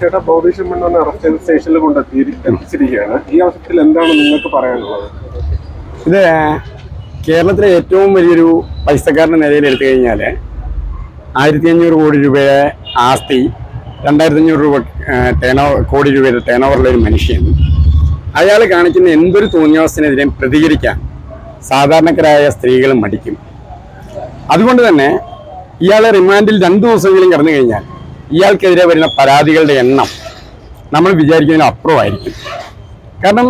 ചേട്ടാ ബോബി ചെമ്മണ്ണനെ അറസ്റ്റ് സ്റ്റേഷനിൽ കൊണ്ടെത്തിയിരിക്കുകയാണ് ഈ അവസരത്തിൽ എന്താണ് നിങ്ങൾക്ക് പറയാനുള്ളത്? ഇത് കേരളത്തിലെ ഏറ്റവും വലിയൊരു പൈസക്കാരന്റെ നിലയിൽ എടുത്തു കഴിഞ്ഞാൽ ആയിരത്തി അഞ്ഞൂറ് കോടി രൂപയുടെ ആസ്തി രണ്ടായിരത്തി അഞ്ഞൂറ് രൂപ ടേണോ കോടി രൂപയുടെ ടേൺ ഓവറുള്ള ഒരു മനുഷ്യൻ. അയാൾ കാണിക്കുന്ന എന്തൊരു തോന്നിയവസ്ഥനെതിരെയും പ്രതികരിക്കാൻ സാധാരണക്കാരായ സ്ത്രീകളും മടിക്കും. അതുകൊണ്ട് തന്നെ ഇയാളെ റിമാൻഡിൽ രണ്ട് ദിവസമെങ്കിലും കടന്നു കഴിഞ്ഞാൽ ഇയാൾക്കെതിരെ വരുന്ന പരാതികളുടെ എണ്ണം നമ്മൾ വിചാരിക്കുന്നതിന് അപ്പുറമായിരിക്കും. കാരണം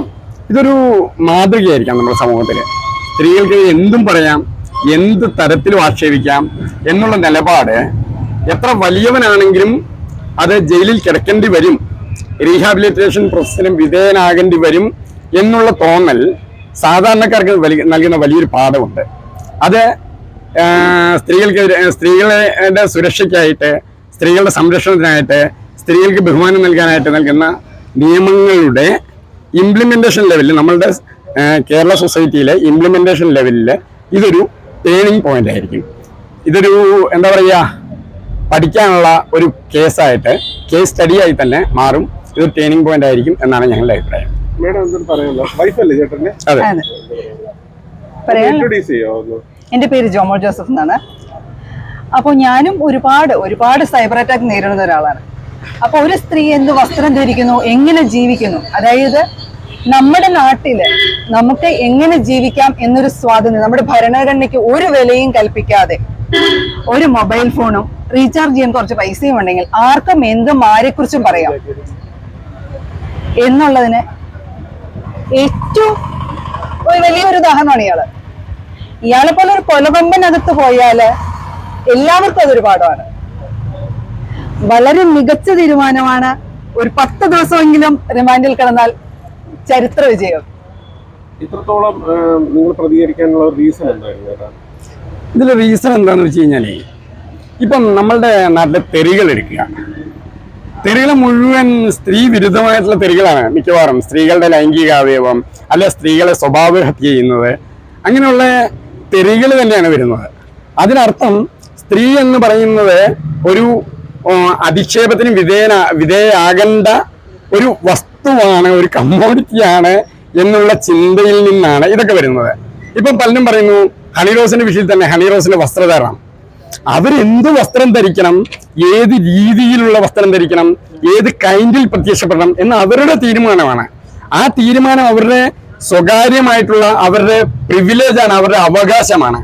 ഇതൊരു മാതൃകയായിരിക്കാം നമ്മുടെ സമൂഹത്തിൽ സ്ത്രീകൾക്ക് എന്തും പറയാം എന്ത് തരത്തിലും ആക്ഷേപിക്കാം എന്നുള്ള നിലപാട് എത്ര വലിയവനാണെങ്കിലും അത് ജയിലിൽ കിടക്കേണ്ടി വരും റീഹാബിലിറ്റേഷൻ പ്രോസസ്സിനും വിധേയനാകേണ്ടി വരും എന്നുള്ള തോന്നൽ സാധാരണക്കാർക്ക് നൽകുന്ന വലിയൊരു പാഠമുണ്ട്. അത് സ്ത്രീകൾക്കെതിരെ സ്ത്രീകളുടെ സുരക്ഷയ്ക്കായിട്ട് സ്ത്രീകളുടെ സംരക്ഷണത്തിനായിട്ട് സ്ത്രീകൾക്ക് ബഹുമാനം നൽകാനായിട്ട് നൽകുന്ന നിയമങ്ങളുടെ ഇംപ്ലിമെന്റേഷൻ ലെവലിൽ നമ്മളുടെ കേരള സൊസൈറ്റിയിലെ ഇംപ്ലിമെന്റേഷൻ ലെവലിൽ ഇതൊരു ടേണിംഗ് പോയിന്റ് ആയിരിക്കും. ഇതൊരു എന്താ പറയുക പഠിക്കാനുള്ള ഒരു കേസായിട്ട് കേസ് സ്റ്റഡിയായി തന്നെ മാറും. ഇതൊരു ടേണിംഗ് പോയിന്റ് ആയിരിക്കും എന്നാണ് ഞങ്ങളുടെ അഭിപ്രായം. എന്റെ പേര് ജോമോൾ ജോസഫ് എന്നാണ്. അപ്പോൾ ഞാനും ഒരുപാട് ഒരുപാട് സൈബർ അറ്റാക്ക് നേരിടുന്ന ഒരാളാണ്. അപ്പോൾ ഒരു സ്ത്രീ എന്ത് വസ്ത്രം ധരിക്കുന്നു എങ്ങനെ ജീവിക്കുന്നു? അതായത് നമ്മുടെ നാട്ടിൽ നമുക്ക് എങ്ങനെ ജീവിക്കാം എന്നൊരു സ്വാതന്ത്ര്യം നമ്മുടെ ഭരണഘടനയ്ക്ക് ഒരു വിലയും കൽപ്പിക്കാതെ ഒരു മൊബൈൽ ഫോണും റീചാർജ് ചെയ്യാൻ കുറച്ച് പൈസയും ഉണ്ടെങ്കിൽ ആർക്കും എന്തും ആരെക്കുറിച്ചും പറയാം. എന്നുള്ളതിന് ഏറ്റവും വലിയൊരു ഉദാഹരണമാണ് ഇയാൾ. ഇയാളെ പോലെ ഒരു കൊലകൊമ്പനകത്ത് പോയാൽ എല്ലാവർക്കും അതൊരു പാഠമാണ്. വളരെ മികച്ച തീരുമാനമാണ് ഒരു പത്ത് ദിവസമെങ്കിലും റിമാൻഡിൽ കിടന്നാൽ ചരിത്ര വിജയം. ഇത്രത്തോളം ഇതിലെ നിങ്ങൾ പ്രതികരിക്കാനുള്ള റീസൺ എന്തായിരുന്നു ഇതിൽ റീസൺ എന്താണെന്ന് വെച്ച് കഴിഞ്ഞാലേ ഇപ്പം നമ്മളുടെ നാട്ടിലെ തെറികൾ എടുക്കുക തെറികൾ മുഴുവൻ സ്ത്രീ വിരുദ്ധമായിട്ടുള്ള തെറികളാണ് മിക്കവാറും. സ്ത്രീകളുടെ ലൈംഗിക അവയവം അല്ലെ സ്ത്രീകളെ സ്വഭാവ ഹത്യ ചെയ്യുന്നത് അങ്ങനെയുള്ള തെറികൾ തന്നെയാണ് വരുന്നത്. അതിനർത്ഥം സ്ത്രീ എന്ന് പറയുന്നത് ഒരു അധിക്ഷേപത്തിന് വിധേയന വിധേയാകേണ്ട ഒരു വസ്തുവാണ് ഒരു കമ്മോഡിറ്റിയാണ് എന്നുള്ള ചിന്തയിൽ നിന്നാണ് ഇതൊക്കെ വരുന്നത്. ഇപ്പം പലരും പറയുന്നു ഹണിറോസിന്റെ വിഷയത്തിൽ തന്നെ ഹണിറോസിന്റെ വസ്ത്രധാരണം അവരെന്ത് വസ്ത്രം ധരിക്കണം ഏത് രീതിയിലുള്ള വസ്ത്രം ധരിക്കണം ഏത് കൈൻഡിൽ പ്രത്യക്ഷപ്പെടണം എന്ന് അവരുടെ തീരുമാനമാണ്. ആ തീരുമാനം അവരുടെ സ്വകാര്യമായിട്ടുള്ള അവരുടെ പ്രിവിലേജാണ് അവരുടെ അവകാശമാണ്.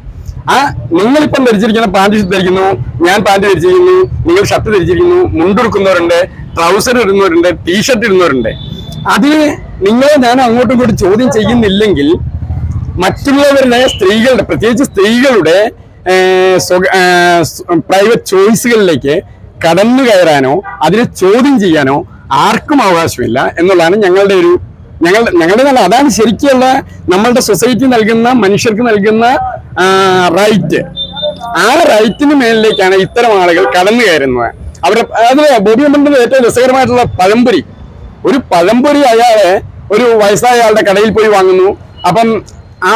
ആ നിങ്ങളിപ്പം ധരിച്ചിരിക്കുന്ന പാന്റ് ധരിക്കുന്നു ഞാൻ പാന്റ് ധരിച്ചിരിക്കുന്നു നിങ്ങൾ ഷർട്ട് ധരിച്ചിരിക്കുന്നു മുണ്ടെടുക്കുന്നവരുണ്ട് ട്രൗസർ ഇടുന്നവരുണ്ട് ടീഷർട്ട് ഇടുന്നവരുണ്ട്. അതിൽ നിങ്ങളെ ഞാൻ അങ്ങോട്ടും ഇങ്ങോട്ടും ചോദ്യം ചെയ്യുന്നില്ലെങ്കിൽ മറ്റുള്ളവരുടെ സ്ത്രീകളുടെ പ്രത്യേകിച്ച് സ്ത്രീകളുടെ പ്രൈവറ്റ് ചോയ്സുകളിലേക്ക് കടന്നു കയറാനോ അതിനെ ചോദ്യം ചെയ്യാനോ ആർക്കും അവകാശമില്ല എന്നുള്ളതാണ് ഞങ്ങളുടെ ഒരു ഞങ്ങളുടെ നല്ല അതാണ് ശരിക്കുള്ള നമ്മളുടെ സൊസൈറ്റി നൽകുന്ന മനുഷ്യർക്ക് നൽകുന്ന റൈറ്റ് ആ റൈറ്റിന് മേലിലേക്കാണ് ഇത്തരം ആളുകൾ കടന്നു കയറുന്നത്. അവരുടെ അത് ബോബി അമ്മന്റെ ഏറ്റവും രസകരമായിട്ടുള്ള പഴംപൊരി. ഒരു പഴംപൊരി അയാളെ ഒരു വയസ്സായ ആളുടെ കടയിൽ പോയി വാങ്ങുന്നു. അപ്പം ആ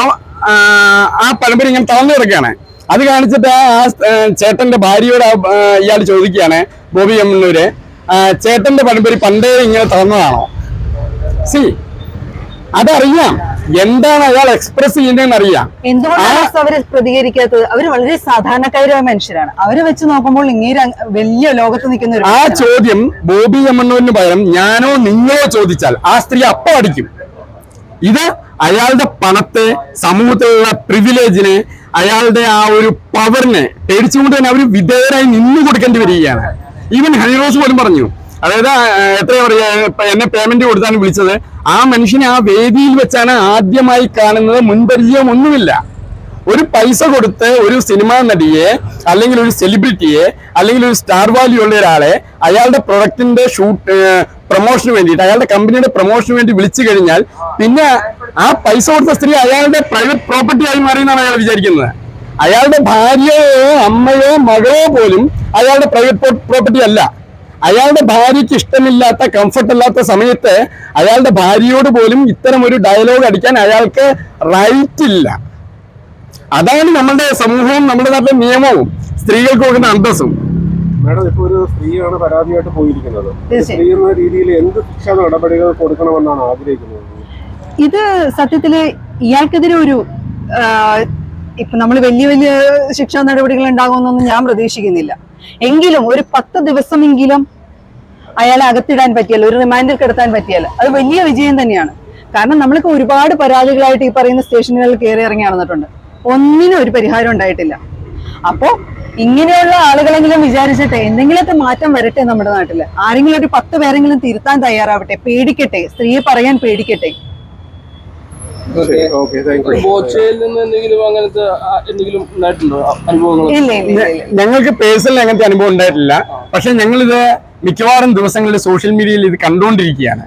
ആ, പഴംപൊരി ഇങ്ങനെ തളർന്നു കിടക്കുകയാണ്. അത് കാണിച്ചിട്ട് ആ ചേട്ടന്റെ ഭാര്യയോട് ഇയാൾ ചോദിക്കുകയാണ് ബോബി ആ, ചേട്ടന്റെ പഴംപൊരി പണ്ടേ ഇങ്ങനെ തളർന്നതാണോ? സി അതറിയാം. എന്താണ് അയാൾ എക്സ്പ്രസ് ചെയ്യുന്നതെന്ന് അറിയാം. എന്തുകൊണ്ടാണ് അവർ പ്രതികരിക്കാത്തത്? അവർ വളരെ സാധാരണക്കാരായ മനുഷ്യരാണ്. അവരെ വെച്ച് നോക്കുമ്പോൾ ഇങ്ങനെ വലിയ ലോകത്ത് നിൽക്കുന്ന ആ ചോദ്യം ബോബി എമ്മണ്ണൂരിന് പകരം ഞാനോ നിങ്ങളോ ചോദിച്ചാൽ ആ സ്ത്രീ അപ്പം അടിക്കും. ഇത് അയാളുടെ പണത്തെ സമൂഹത്തിലുള്ള പ്രിവിലേജിനെ അയാളുടെ ആ ഒരു പവറിനെ പേടിച്ചുകൊണ്ട് തന്നെ അവർ വിധേയരായി നിന്നു കൊടുക്കേണ്ടി വരികയാണ്. ഈവൻ ഹരിറോസ് പോലും പറഞ്ഞു അതായത് എത്ര എത്രയാ പറയുക എന്നെ പേയ്മെന്റ് കൊടുത്താണ് വിളിച്ചത്. ആ മനുഷ്യനെ ആ വേദിയിൽ വെച്ചാണ് ആദ്യമായി കാണുന്നത്. മുൻപരിചയം ഒന്നുമില്ല. ഒരു പൈസ കൊടുത്ത് ഒരു സിനിമാ നടിയെ അല്ലെങ്കിൽ ഒരു സെലിബ്രിറ്റിയെ അല്ലെങ്കിൽ ഒരു സ്റ്റാർ വാല്യൂ ഉള്ള ഒരാളെ അയാളുടെ പ്രൊഡക്റ്റിന്റെ ഷൂട്ട് പ്രൊമോഷന് വേണ്ടിയിട്ട് അയാളുടെ കമ്പനിയുടെ പ്രൊമോഷന് വേണ്ടി വിളിച്ചു കഴിഞ്ഞാൽ പിന്നെ ആ പൈസ കൊടുത്ത സ്ത്രീ അയാളുടെ പ്രൈവറ്റ് പ്രോപ്പർട്ടി ആയി മാറി എന്നാണ് അയാൾ വിചാരിക്കുന്നത്. അയാളുടെ ഭാര്യയോ അമ്മയോ മകളോ പോലും അയാളുടെ പ്രൈവറ്റ് പ്രോപ്പർട്ടി അല്ല. അയാളുടെ ഭാര്യയ്ക്ക് ഇഷ്ടമില്ലാത്ത കംഫർട്ട് ഇല്ലാത്ത സമയത്ത് അയാളുടെ ഭാര്യയോട് പോലും ഇത്തരം ഒരു ഡയലോഗ് അടിക്കാൻ അയാൾക്ക് റൈറ്റ് ഇല്ല. അതാണ് നമ്മുടെ സമൂഹവും നമ്മുടെ നാട്ടിലെ നിയമവും. സ്ത്രീകൾക്ക് കൊടുക്കുന്ന അന്തസ്സും. മാഡം ഇപ്പൊ ഒരു സ്ത്രീയാണ് പരാതിയായിട്ട് പോയിരിക്കുന്നത്. സ്ത്രീ എന്ന രീതിയിൽ എന്ത് ശിക്ഷ നടപടികൾ കൊടുക്കണമെന്നാണ് ആഗ്രഹിക്കുന്നത്? ഇത് സത്യത്തിൽ ഇയാൾക്കെതിരെ ഒരു ഇപ്പൊ നമ്മൾ വലിയ വലിയ ശിക്ഷാ നടപടികൾ ഉണ്ടാകുമെന്നൊന്നും ഞാൻ പ്രതീക്ഷിക്കുന്നില്ല. എങ്കിലും ഒരു പത്ത് ദിവസമെങ്കിലും അയാളെ അകത്തിടാൻ പറ്റിയാൽ ഒരു റിമാൻഡിൽ കിടത്താൻ പറ്റിയാൽ അത് വലിയ വിജയം തന്നെയാണ്. കാരണം നമ്മൾക്ക് ഒരുപാട് പരാതികളായിട്ട് ഈ പറയുന്ന സ്റ്റേഷനുകളിൽ കയറി ഇറങ്ങി നടന്നിട്ടുണ്ട്. ഒന്നിനും ഒരു പരിഹാരം ഉണ്ടായിട്ടില്ല. അപ്പോ ഇങ്ങനെയുള്ള ആളുകളെങ്കിലും വിചാരിച്ചിട്ട് എന്തെങ്കിലുമൊക്കെ മാറ്റം വരട്ടെ നമ്മുടെ നാട്ടിൽ ആരെങ്കിലും ഒരു പത്ത് പേരെങ്കിലും തിരുത്താൻ തയ്യാറാവട്ടെ പേടിക്കട്ടെ സ്ത്രീയെ പറയാൻ പേടിക്കട്ടെ. ഞങ്ങൾക്ക് പേഴ്സണൽ അങ്ങനത്തെ അനുഭവം ഉണ്ടായിട്ടില്ല. പക്ഷെ ഞങ്ങളിത് മിക്കവാറും ദിവസങ്ങളിൽ സോഷ്യൽ മീഡിയയിൽ ഇത് കണ്ടുകൊണ്ടിരിക്കുകയാണ്.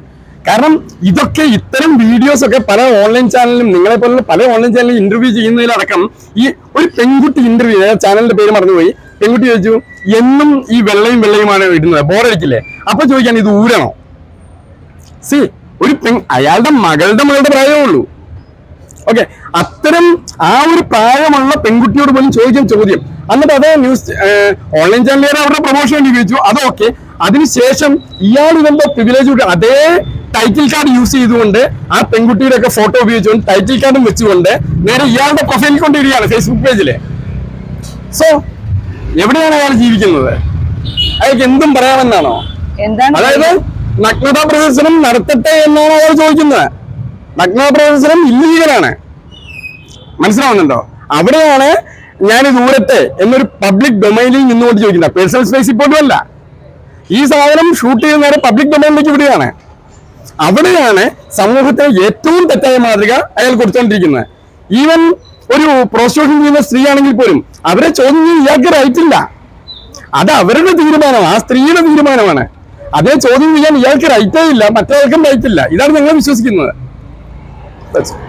കാരണം ഇതൊക്കെ ഇത്തരം വീഡിയോസ് ഒക്കെ പല ഓൺലൈൻ ചാനലിലും നിങ്ങളെ പോലുള്ള പല ഓൺലൈൻ ചാനലിലും ഇന്റർവ്യൂ ചെയ്യുന്നതിലടക്കം ഈ ഒരു പെൺകുട്ടി ഇന്റർവ്യൂ ചാനലിന്റെ പേര് മറന്നുപോയി. പെൺകുട്ടി ചോദിച്ചു എന്നും ഈ വെള്ളയും വെള്ളയുമാണ് ഇടുന്നത്. ബോറടിക്കില്ലേ അപ്പൊ ചോദിക്കാൻ ഇത് ഊരണോ? സി ഒരു പെൺ അയാളുടെ മകളുടെ മകളുടെ പ്രായമേ ഉള്ളൂ. ഓക്കെ അത്തരം ആ ഒരു പ്രായമുള്ള പെൺകുട്ടിയോട് പോലും ചോദിച്ച ചോദ്യം. എന്നിട്ട് അതേ ന്യൂസ് ഓൺലൈൻ ചാനലുകാർ അവരുടെ പ്രൊമോഷൻ വേണ്ടി ഉപയോഗിച്ചു അതൊക്കെ അതിനുശേഷം ഇയാൾ ഇതെന്തോ പ്രിവിലേജ് അതേ ടൈറ്റിൽ കാർഡ് യൂസ് ചെയ്തുകൊണ്ട് ആ പെൺകുട്ടിയുടെ ഒക്കെ ഫോട്ടോ ഉപയോഗിച്ചുകൊണ്ട് ടൈറ്റിൽ കാർഡും വെച്ചുകൊണ്ട് നേരെ ഇയാളുടെ പ്രൊഫൈലിൽ കൊണ്ടിരിക്കുകയാണ് ഫേസ്ബുക്ക് പേജിൽ സോ എവിടെയാണ് അയാൾ ജീവിക്കുന്നത്? അയാൾക്ക് എന്തും പറയാമെന്നാണോ? അതായത് നഗ്നതാ പ്രദർശനം നടത്തട്ടെ എന്നാണ് അയാൾ ചോദിക്കുന്നത്. നഗ്നതാ പ്രദർശനം ഇല്ലീഗലാണ്. മനസ്സിലാവുന്നുണ്ടോ? അവിടെയാണ് ഞാൻ ദൂരത്തെ എന്നൊരു പബ്ലിക് ഡൊമൈനിൽ നിന്നുകൊണ്ട് ചോദിക്കുന്നത്. പേഴ്സണൽ സ്പേസിൽ പോലും അല്ല. ഈ സാധനം ഷൂട്ട് ചെയ്യുന്ന ഒരു പബ്ലിക് ഡൊമൈനിലേക്ക് വിടുകയാണ്. അവിടെയാണ് സമൂഹത്തിന് ഏറ്റവും തെറ്റായ മാതൃക അയാൾ കൊടുത്തുകൊണ്ടിരിക്കുന്നത് ഈവൻ ഒരു പ്രോസ്റ്റിറ്റ്യൂഷൻ ചെയ്യുന്ന സ്ത്രീ ആണെങ്കിൽ പോലും അവരെ ചോദ്യം ചെയ്യാൻ ഇയാൾക്ക് റൈറ്റ് ഇല്ല. അത് അവരുടെ തീരുമാനമാണ്. ആ സ്ത്രീയുടെ തീരുമാനമാണ്. അതേ ചോദ്യം ചെയ്യാൻ ഇയാൾക്ക് റൈറ്റേ ഇല്ല. മറ്റേ റൈറ്റ് ഇല്ല. ഇതാണ് നിങ്ങൾ വിശ്വസിക്കുന്നത്. That's